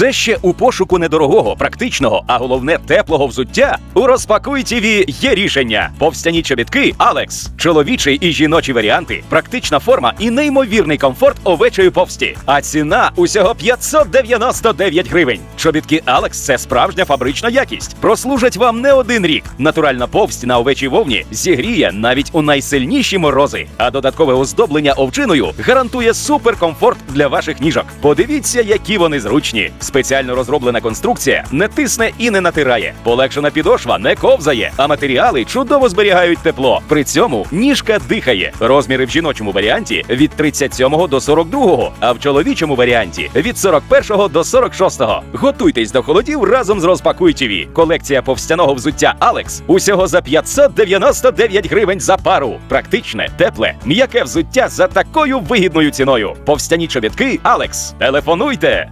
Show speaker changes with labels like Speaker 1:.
Speaker 1: Все ще у пошуку недорогого, практичного, а головне теплого взуття. У розпакуй ТІВІ є рішення. Повстяні чобітки Алекс, чоловічий і жіночі варіанти, практична форма і неймовірний комфорт овечої повсті. А ціна усього 599 гривень. Чобітки Алекс це справжня фабрична якість. Прослужать вам не один рік. Натуральна повсть на овечій вовні зігріє навіть у найсильніші морози. А додаткове оздоблення овчиною гарантує суперкомфорт для ваших ніжок. Подивіться, які вони зручні. Спеціально розроблена конструкція не тисне і не натирає. Полегшена підошва не ковзає, а матеріали чудово зберігають тепло. При цьому ніжка дихає. Розміри в жіночому варіанті від 37 до 42, а в чоловічому варіанті від 41 до 46. Готуйтесь до холодів разом з розпакуй ТІВІ. Колекція повстяного взуття Алекс усього за 599 гривень за пару. Практичне, тепле, м'яке взуття за такою вигідною ціною. Повстяні чобітки Алекс. Телефонуйте.